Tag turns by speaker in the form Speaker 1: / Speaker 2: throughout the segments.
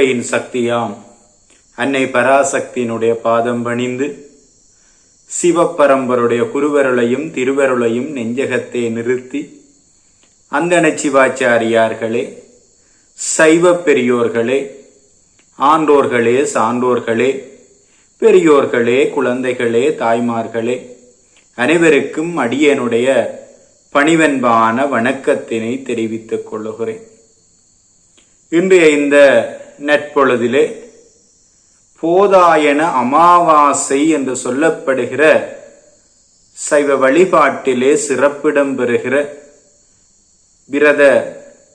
Speaker 1: இயற்கையின் சக்தியாம். அன்னை பராசக்தியினுடைய பாதம் பணிந்து சிவப்பரம்பருடைய குருவருளையும் திருவருளையும் நெஞ்சகத்தை நிறுத்தி அந்தன சிவாச்சாரியார்களே சைவ பெரியோர்களே ஆண்டோர்களே சான்றோர்களே பெரியோர்களே குழந்தைகளே தாய்மார்களே அனைவருக்கும் அடியனுடைய பணிவன்பான வணக்கத்தினை தெரிவித்துக் கொள்ளுகிறேன். இன்றைய இந்த நட்பொழுதிலே போதாயன அமாவாசை என்று சொல்லப்படுகிற சைவ வழிபாட்டிலே சிறப்பிடம் பெறுகிற விரத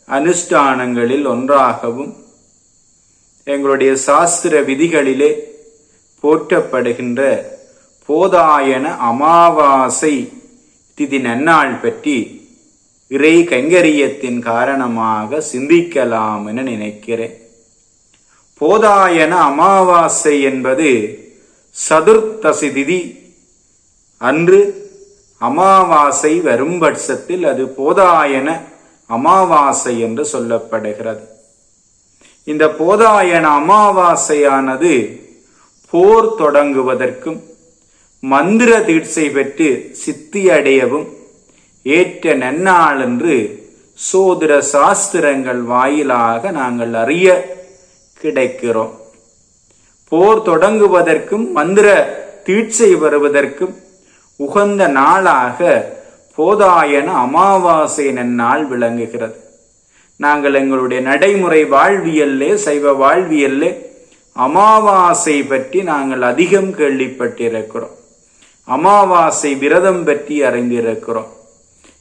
Speaker 1: அனுஷ்டானங்களில் ஒன்றாகவும் எங்களுடைய சாஸ்திர விதிகளிலே போற்றப்படுகின்ற போதாயன அமாவாசை திதி நன்னாள் பற்றி இறை கைங்கரியத்தின் காரணமாக சிந்திக்கலாம் என நினைக்கிறேன். போதாயன அமாவாசை என்பது சதுர்த்தசி திதி. அன்று அமாவாசை வரும் பட்சத்தில் அது போதாயன அமாவாசை என்று சொல்லப்படுகிறது. இந்த போதாயன அமாவாசையானது போர் தொடங்குவதற்கும் மந்திர தீட்சை பெற்று சித்தியடையவும் ஏற்ற நன்னாள் என்று சோதர சாஸ்திரங்கள் வாயிலாக நாங்கள் அறிய கிடைக்கிறோம். போர் தொடங்குவதற்கும் மந்திர தீட்சை வருவதற்கும் உகந்த நாளாக போதாயன அமாவாசை நன்னாள் விளங்குகிறது. நாங்கள் எங்களுடைய நடைமுறை வாழ்வியல்லே சைவ வாழ்வியல்லே அமாவாசை பற்றி நாங்கள் அதிகம் கேள்விப்பட்டிருக்கிறோம். அமாவாசை விரதம் பற்றி அறிந்திருக்கிறோம்.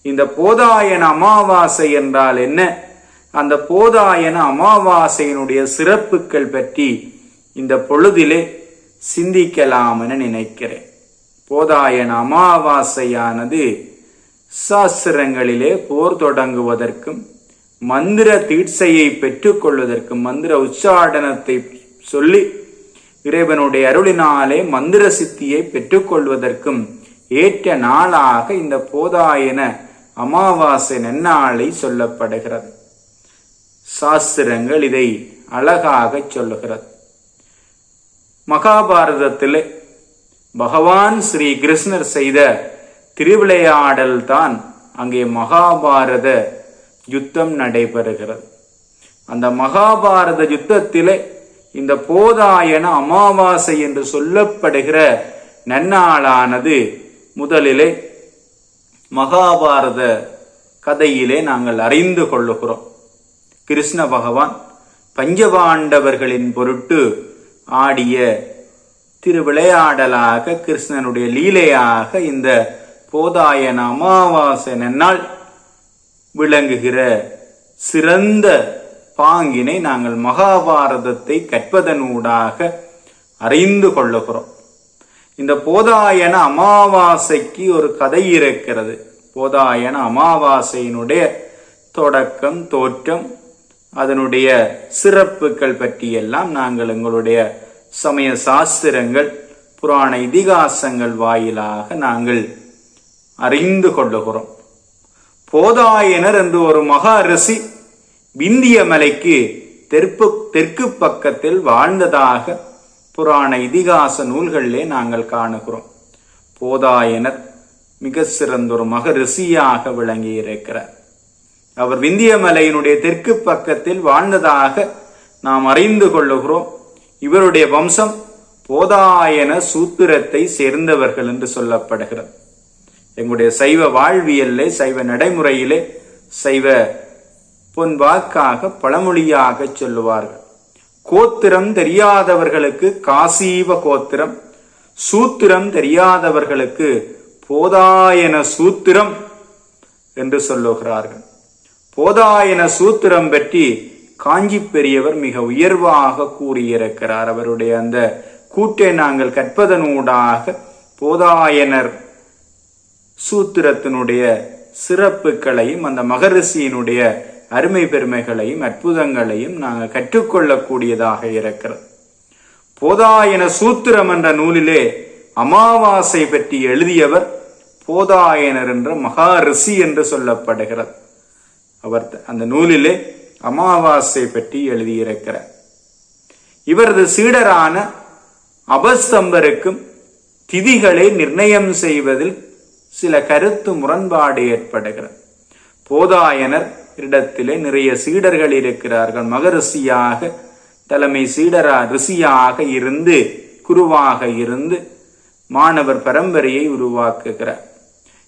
Speaker 1: இந்த போதாயன அமாவாசை என்றால் என்ன? அந்த போதாயன அமாவாசையினுடைய சிறப்புகள் பற்றி இந்த பொழுதிலே சிந்திக்கலாம் என நினைக்கிறேன். போதாயன அமாவாசையானது சாஸ்திரங்களிலே போர் தொடங்குவதற்கும் மந்திர தீட்சையை பெற்றுக்கொள்வதற்கும் மந்திர உச்சாடனத்தை சொல்லி இறைவனுடைய அருளினாலே மந்திர சித்தியை பெற்றுக்கொள்வதற்கும் ஏற்ற நாளாக இந்த போதாயன அமாவாசை நன்னாளை சொல்லப்படுகிறது. சாஸ்திரங்கள் இதை அழகாக சொல்லுகிறது. மகாபாரதத்தில் பகவான் ஸ்ரீ கிருஷ்ணர் செய்த திருவிளையாடல் தான் அங்கே மகாபாரத யுத்தம் நடைபெறுகிறது. அந்த மகாபாரத யுத்தத்திலே இந்த போதாயன அமாவாசை என்று சொல்லப்படுகிற நன்னாளானது முதலிலே மகாபாரத கதையிலே நாங்கள் அறிந்து கொள்ளுகிறோம். கிருஷ்ண பகவான் பஞ்சபாண்டவர்களின் பொருட்டு ஆடிய திருவிளையாடலாக கிருஷ்ணனுடைய லீலையாக இந்த போதாயன அமாவாசை நன்னால் விளங்குகிற சிறந்த பாங்கினை நாங்கள் மகாபாரதத்தை கற்பதனூடாக அறிந்து கொள்ளுகிறோம். இந்த போதாயன அமாவாசைக்கு ஒரு கதை இருக்கிறது. போதாயன அமாவாசையினுடைய தொடக்கம் தோற்றம் அதனுடைய சிறப்புகள் பற்றியெல்லாம் நாங்கள் எங்களுடைய சமய சாஸ்திரங்கள் புராண இதிகாசங்கள் வாயிலாக நாங்கள் அறிந்து கொள்ளுகிறோம். போதாயனர் என்று ஒரு மகா விந்திய மலைக்கு தெற்கு தெற்கு பக்கத்தில் வாழ்ந்ததாக புராண இதிகாச நூல்களிலே நாங்கள் காணுகிறோம். போதாயனர் மிக சிறந்த ஒரு மகரிஷியாக விளங்கி இருக்கிறார் அவர் விந்திய மலையினுடைய தெற்கு பக்கத்தில் வாழ்ந்ததாக நாம் அறிந்து கொள்ளுகிறோம். இவருடைய வம்சம் போதாயன சூத்திரத்தை சேர்ந்தவர்கள் என்று சொல்லப்படுகிறது. எங்களுடைய சைவ வாழ்வியல்லே சைவ நடைமுறையிலே சைவ பொன் வாக்காக பழமொழியாக சொல்லுவார்கள். கோத்திரம் தெரியாதவர்களுக்கு காசீவ கோத்திரம் சூத்திரம் தெரியாதவர்களுக்கு போதாயன சூத்திரம் என்று சொல்லுகிறார்கள். போதாயன சூத்திரம் பற்றி காஞ்சி பெரியவர் மிக உயர்வாக கூறியிருக்கிறார். அவருடைய அந்த கூட்டை நாங்கள் கற்பதனூடாக போதாயனர் சூத்திரத்தினுடைய சிறப்புகளையும் அந்த மகரிஷியினுடைய அருமை பெருமைகளையும் அற்புதங்களையும் நாங்கள் கற்றுக்கொள்ளக்கூடியதாக இருக்கிறது. போதாயன சூத்திரம் என்ற நூலிலே அமாவாசை பற்றி எழுதியவர் போதாயனர் என்ற மகா ரிஷி என்று சொல்லப்படுகிறது. அவர் அந்த நூலிலே அமாவாசை பற்றி எழுதியிருக்கிறார். இவரது சீடரான அபஸ்தம்பருக்கும் திதிகளை நிர்ணயம் செய்வதில் சில கருத்து முரண்பாடு ஏற்படுகிறது. போதாயனர் இடத்திலே நிறைய சீடர்கள் இருக்கிறார்கள். மகரிஷியாக தலைமை சீடரா ரிஷியாக இருந்து குருவாக இருந்து மாணவர் பரம்பரையை உருவாக்குகிறார்.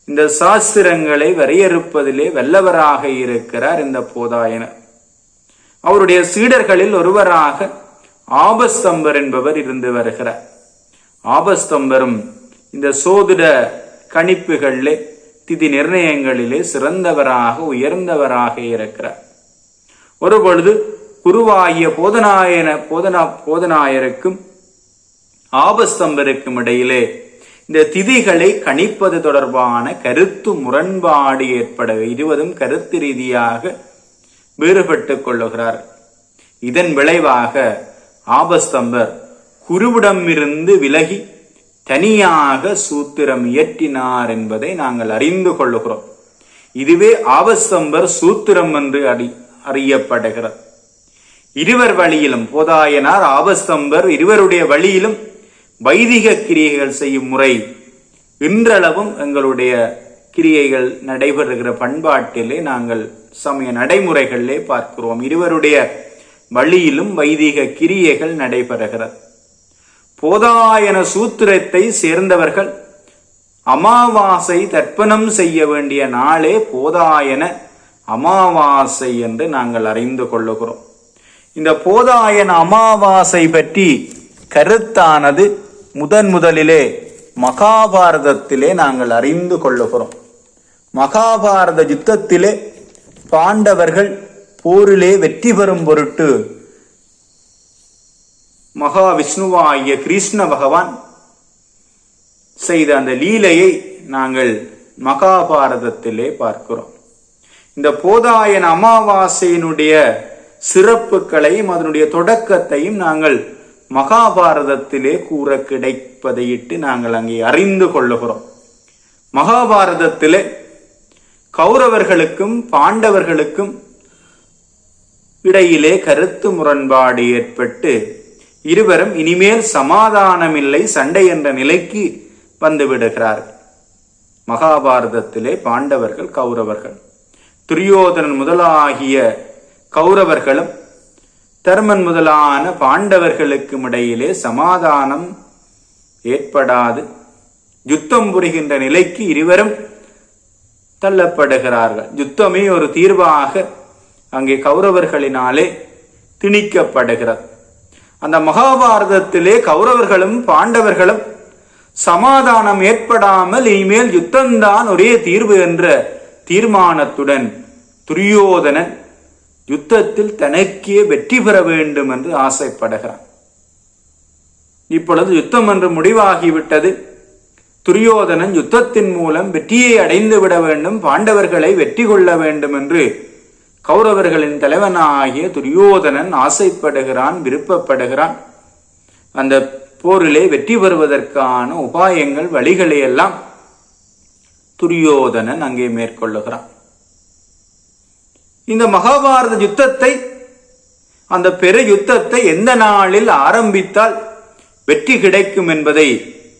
Speaker 1: இந்த சாஸ்திரங்களை வரையறுப்பதிலே வல்லவராக இருக்கிறார் இந்த போதாயனர் அவருடைய சீடர்களில் ஒருவராக ஆபஸ்தம்பர் என்பவர் இருந்து வருகிறார். ஆபஸ்தம்பரும் இந்த சோதிட கணிப்புகளிலே திதி நிர்ணயங்களிலே சிறந்தவராக உயர்ந்தவராக இருக்கிறார். ஒரு பொழுது குருவாகிய போதனாயன போதனா போதனாயருக்கும் ஆபஸ்தம்பருக்கும் இடையிலே இந்த திதிகளை கணிப்பது தொடர்பான கருத்து முரண்பாடு ஏற்பட இருவரும் கருத்து ரீதியாக வேறுபட்டுக் கொள்ளுகிறார். இதன் விளைவாக ஆபஸ்தம்பர் குருவிடமிருந்து விலகி தனியாக சூத்திரம் இயற்றினார் என்பதை நாங்கள் அறிந்து கொள்ளுகிறோம். இதுவே ஆபஸ்தம்பர் சூத்திரம் என்று அறி அறியப்படுகிறது. இருவர் வழியிலும் போதாயனார் ஆபஸ்தம்பர் இருவருடைய வழியிலும் வைதிக கிரியைகள் செய்யும் முறை இன்றளவும் எங்களுடைய கிரியைகள் நடைபெறுகிற பண்பாட்டிலே நாங்கள் சமய நடைமுறைகளிலே பார்க்கிறோம். இருவருடைய வழியிலும் வைதிக கிரியைகள் நடைபெறுகிறது. போதாயன சூத்திரத்தை சேர்ந்தவர்கள் அமாவாசை தர்ப்பணம் செய்ய வேண்டிய நாளே போதாயன அமாவாசை என்று நாங்கள் அறிந்து கொள்ளுகிறோம். இந்த போதாயன அமாவாசை பற்றி கருத்தானது முதன் முதலிலே மகாபாரதத்திலே நாங்கள் அறிந்து கொள்ளுகிறோம். மகாபாரத யுத்தத்திலே பாண்டவர்கள் போரிலே வெற்றி பெறும் பொருட்டு மகாவிஷ்ணுவாகிய கிருஷ்ண பகவான் செய்த அந்த லீலையை நாங்கள் மகாபாரதத்திலே பார்க்கிறோம். இந்த போதாயன் அமாவாசையினுடைய சிறப்புகளையும் அதனுடைய தொடக்கத்தையும் நாங்கள் மகாபாரதத்திலே கூற கிடைப்பதையிட்டு நாங்கள் அங்கே அறிந்து கொள்ளுகிறோம். மகாபாரதத்திலே கௌரவர்களுக்கும் பாண்டவர்களுக்கும் இடையிலே கருத்து முரண்பாடு ஏற்பட்டு இருவரும் இனிமேல் சமாதானமில்லை சண்டை என்ற நிலைக்கு வந்துவிடுகிறார்கள் மகாபாரதத்திலே பாண்டவர்கள் கௌரவர்கள். துரியோதனன் முதலாகிய கௌரவர்களும் தர்மன் முதலான பாண்டவர்களுக்கும் இடையிலே சமாதானம் ஏற்படாது. யுத்தம் புரிகின்ற நிலைக்கு இருவரும் தள்ளப்படுகிறார்கள். யுத்தமே ஒரு தீர்வாக அங்கே கௌரவர்களினாலே திணிக்கப்படுகிறது. அந்த மகாபாரதத்திலே கௌரவர்களும் பாண்டவர்களும் சமாதானம் ஏற்படாமல் இனிமேல் யுத்தம்தான் ஒரே தீர்வு என்ற தீர்மானத்துடன் துரியோதனன் யுத்தத்தில் தனக்கே வெற்றி பெற வேண்டும் என்று ஆசைப்படுகிறான். இப்பொழுது யுத்தம் என்று முடிவாகிவிட்டது. துரியோதனன் யுத்தத்தின் மூலம் வெற்றியை அடைந்து விட வேண்டும் பாண்டவர்களை வெற்றி கொள்ள வேண்டும் என்று கௌரவர்களின் தலைவனாகிய துரியோதனன் ஆசைப்படுகிறான் விருப்பப்படுகிறான். அந்த போரிலே வெற்றி பெறுவதற்கான உபாயங்கள் வழிகளை எல்லாம் துரியோதனன் அங்கே மேற்கொள்ளுகிறான். இந்த மகாபாரத யுத்தத்தை அந்த பெரு யுத்தத்தை எந்த நாளில் ஆரம்பித்தால் வெற்றி கிடைக்கும் என்பதை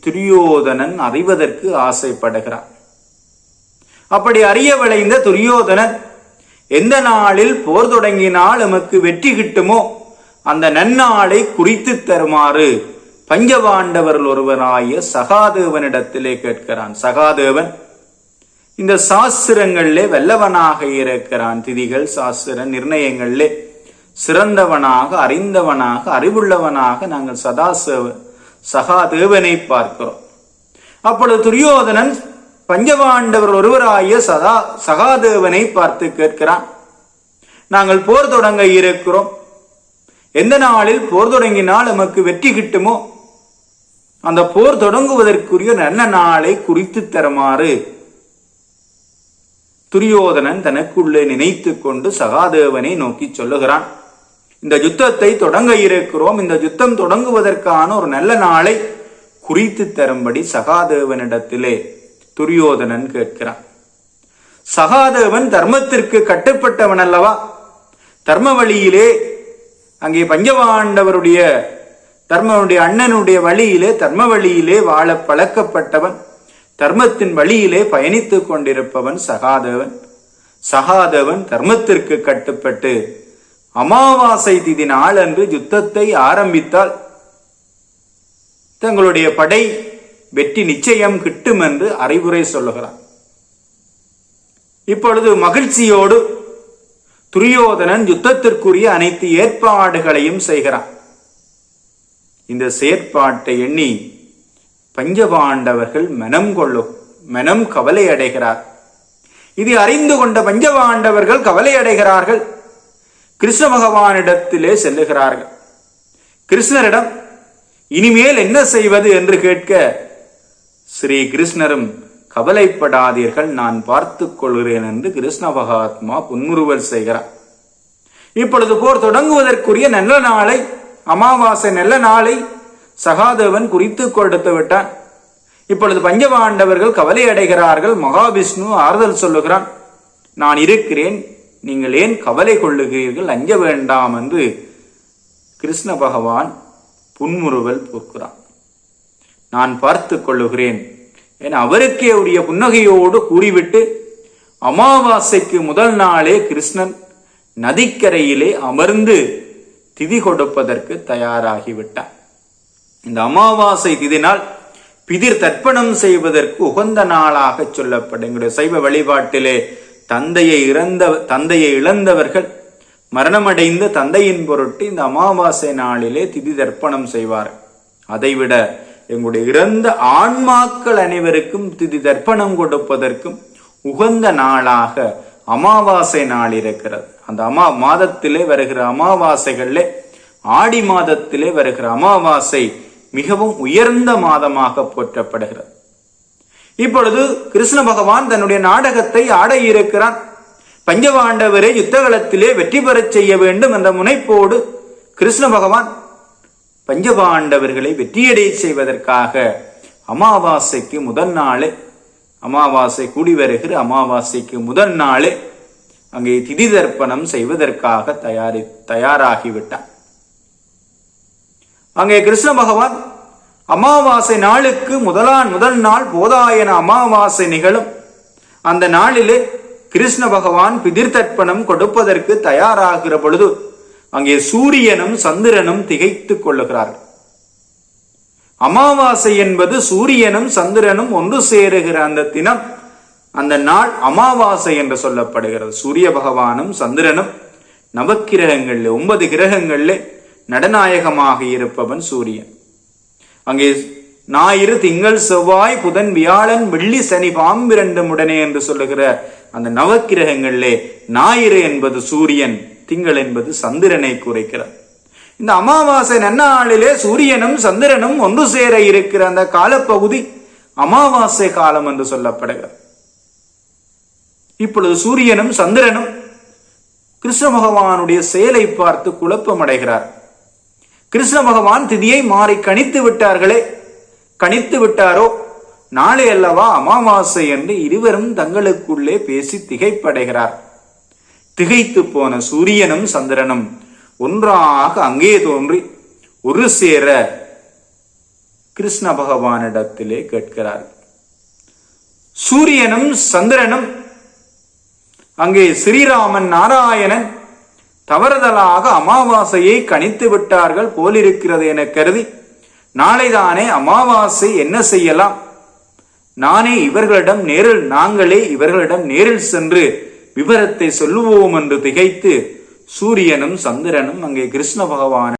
Speaker 1: துரியோதனன் அறிவதற்கு ஆசைப்படுகிறான். அப்படி அறிய விளைந்த துரியோதனன் எந்த நாளில் போர் தொடங்கினால் எமக்கு வெற்றி கிட்டுமோ அந்த நன்னாளை குறித்து தருமாறு பஞ்சபாண்டவர்கள் ஒருவராய சகாதேவனிடத்திலே கேட்கிறான். சகாதேவன் இந்த சாஸ்திரங்களிலே வல்லவனாக இருக்கிறான் திதிகள் சாஸ்திர நிர்ணயங்களிலே. சிறந்தவனாக அறிந்தவனாக அறிவுள்ளவனாக நாங்கள் சதாசேவ சகாதேவனை பார்க்கிறோம். அப்பொழுது துரியோதனன் பஞ்சபாண்டவர் ஒருவராய சதா சகாதேவனை பார்த்து கேட்கிறான். நாங்கள் போர் தொடங்க இருக்கிறோம். எந்த நாளில் போர் தொடங்கினால் நமக்கு வெற்றி கிட்டுமோ? அந்த போர் தொடங்குவதற்குரிய நல்ல நாளை குறித்து தருமாறு துரியோதனன் தனக்குள்ளே நினைத்து கொண்டு சகாதேவனை நோக்கி சொல்லுகிறான் இந்த யுத்தத்தை தொடங்க இருக்கிறோம். இந்த யுத்தம் தொடங்குவதற்கான ஒரு நல்ல நாளை குறித்து தரும்படி சகாதேவனிடத்திலே துரியோதனன் கேட்கிறான். சகாதேவன் தர்மத்திற்கு கட்டுப்பட்டவன் அல்லவா? தர்ம வழியிலே அங்கே பஞ்சபாண்டவருடைய தர்மனுடைய அண்ணனுடைய வழியிலே தர்ம வழியிலே வாழ பழக்கப்பட்டவன். தர்மத்தின் வழியிலே பயணித்துக் கொண்டிருப்பவன் சகாதேவன். சகாதேவன் தர்மத்திற்கு கட்டுப்பட்டு அமாவாசை திதி நாளன்று யுத்தத்தை ஆரம்பித்தால் தங்களுடைய படை வெற்றி நிச்சயம் கிட்டும் என்று அறிவுரை சொல்லுகிறான். இப்பொழுது மகிழ்ச்சியோடு துரியோதனன் யுத்தத்திற்குரிய அனைத்து ஏற்பாடுகளையும் செய்கிறான். இந்த செயற்பாட்டை எண்ணி பஞ்சபாண்டவர்கள் மனம் கொள்ளும் மனம் கவலை அடைகிறார் இது அறிந்து கொண்ட பஞ்சபாண்டவர்கள் கவலை அடைகிறார்கள் கிருஷ்ண பகவானிடத்திலே செல்லுகிறார்கள். கிருஷ்ணரிடம் இனிமேல் என்ன செய்வது? என்று கேட்க ஸ்ரீ கிருஷ்ணரும் கவலைப்படாதீர்கள் நான் பார்த்துக் கொள்கிறேன் என்று கிருஷ்ண பகாத்மா புன்முறுவல் செய்கிறார். இப்பொழுது போர் தொடங்குவதற்குரிய நல்ல நாளை அமாவாசை நல்ல நாளை சகாதேவன் குறித்து கொடுத்து விட்டான். இப்பொழுது பஞ்சபாண்டவர்கள் கவலை அடைகிறார்கள். மகாவிஷ்ணு ஆறுதல் சொல்லுகிறான் நான் இருக்கிறேன். நீங்கள் ஏன் கவலை கொள்ளுகிறீர்கள்? அஞ்ச வேண்டாம் என்று கிருஷ்ண பகவான் புன்முறுவல் போக்குறான் நான் பார்த்து கொள்ளுகிறேன் என அவருக்கே உரிய புன்னகையோடு கூறிவிட்டு அமாவாசைக்கு முதல் நாளே கிருஷ்ணன் நதிக்கரையிலே அமர்ந்து திதி கொடுப்பதற்கு தயாராகிவிட்டான். இந்த அமாவாசை திதி நாள் பிதிர் தர்ப்பணம் செய்வதற்கு உகந்த நாளாக சொல்லப்படும் எங்களுடைய சைவ வழிபாட்டிலே தந்தையை இறந்த தந்தையை இழந்தவர்கள் மரணமடைந்த தந்தையின் பொருட்டு இந்த அமாவாசை நாளிலே திதி தர்ப்பணம் செய்வார். அதைவிட எங்களுடைய இறந்த ஆன்மாக்கள் அனைவருக்கும் திதி தர்ப்பணம் கொடுப்பதற்கும் உகந்த நாளாக அமாவாசை நாள் இருக்கிறது. அந்த அமா மாதத்திலே வருகிற அமாவாசைகளிலே ஆடி மாதத்திலே வருகிற அமாவாசை மிகவும் உயர்ந்த மாதமாக போற்றப்படுகிறது. இப்பொழுது கிருஷ்ண பகவான் தன்னுடைய நாடகத்தை ஆட இருக்கிறான். பஞ்சபாண்டவரை யுத்தகலத்திலே வெற்றி பெறச் செய்ய வேண்டும் என்ற முனைப்போடு கிருஷ்ண பகவான் பஞ்சபாண்டவர்களை வெற்றியடை செய்வதற்காக அமாவாசைக்கு முதல் நாளே அமாவாசை கூடி வருகிற அமாவாசைக்கு முதல் நாளே அங்கே திதி தர்ப்பணம் செய்வதற்காக தயாரி தயாராகிவிட்டான். அங்கே கிருஷ்ண பகவான் அமாவாசை நாளுக்கு முதலான் முதல் நாள் போதாயன அமாவாசை நிகழும். அந்த நாளிலே கிருஷ்ண பகவான் பிதிர்தர்ப்பணம் கொடுப்பதற்கு தயாராகிற பொழுது அங்கே சூரியனும் சந்திரனும் திகைத்துக் கொள்ளுகிறார்கள். அமாவாசை என்பது சூரியனும் சந்திரனும் ஒன்று சேருகிற அந்த தினம் அந்த நாள் அமாவாசை என்று சொல்லப்படுகிறது. சூரிய பகவானும் சந்திரனும் நவக்கிரகங்களில் ஒன்பது கிரகங்களில் நடநாயகமாக இருப்பவன் சூரியன். அங்கே ஞாயிறு திங்கள் செவ்வாய் புதன் வியாழன் வெள்ளி சனி பாம்பிரண்டும் உடனே என்று சொல்லுகிற அந்த நவக்கிரகங்களிலே ஞாயிறு என்பது சூரியன் திங்கள் என்பது சந்திரனை குறைக்கிறார் இந்த அமாவாசை நன்னாளிலே சூரியனும் சந்திரனும் ஒன்று சேர இருக்கிற அந்த காலப்பகுதி அமாவாசை காலம் என்று சொல்லப்படுகிறது. இப்பொழுது சூரியனும் சந்திரனும் கிருஷ்ண பகவானுடைய செயலை பார்த்து குழப்பமடைகிறார். கிருஷ்ண பகவான் திதியை மாறி கணித்து விட்டார்களே. கணித்து விட்டாரோ? நாளை அல்லவா அமாவாசை என்று இருவரும் தங்களுக்குள்ளே பேசி திகைப்படைகிறார். திகைத்து போன சூரியனும் சந்திரனும் ஒன்றாக அங்கே தோன்றி ஒரு சேர கிருஷ்ண பகவானிடத்திலே கேட்கிறார். சூரியனும் சந்திரனும் அங்கே ஸ்ரீராமன் நாராயணன் தவறுதலாக அமாவாசையை கணித்து விட்டார்கள் போலிருக்கிறது என கருதி நாளைதானே அமாவாசை என்ன செய்யலாம்? நானே இவர்களிடம் நேரில் நாங்களே இவர்களிடம் நேரில் சென்று விவரத்தை சொல்லுவோம் என்று திகைத்து சூரியனும் சந்திரனும் அங்கே கிருஷ்ண பகவான்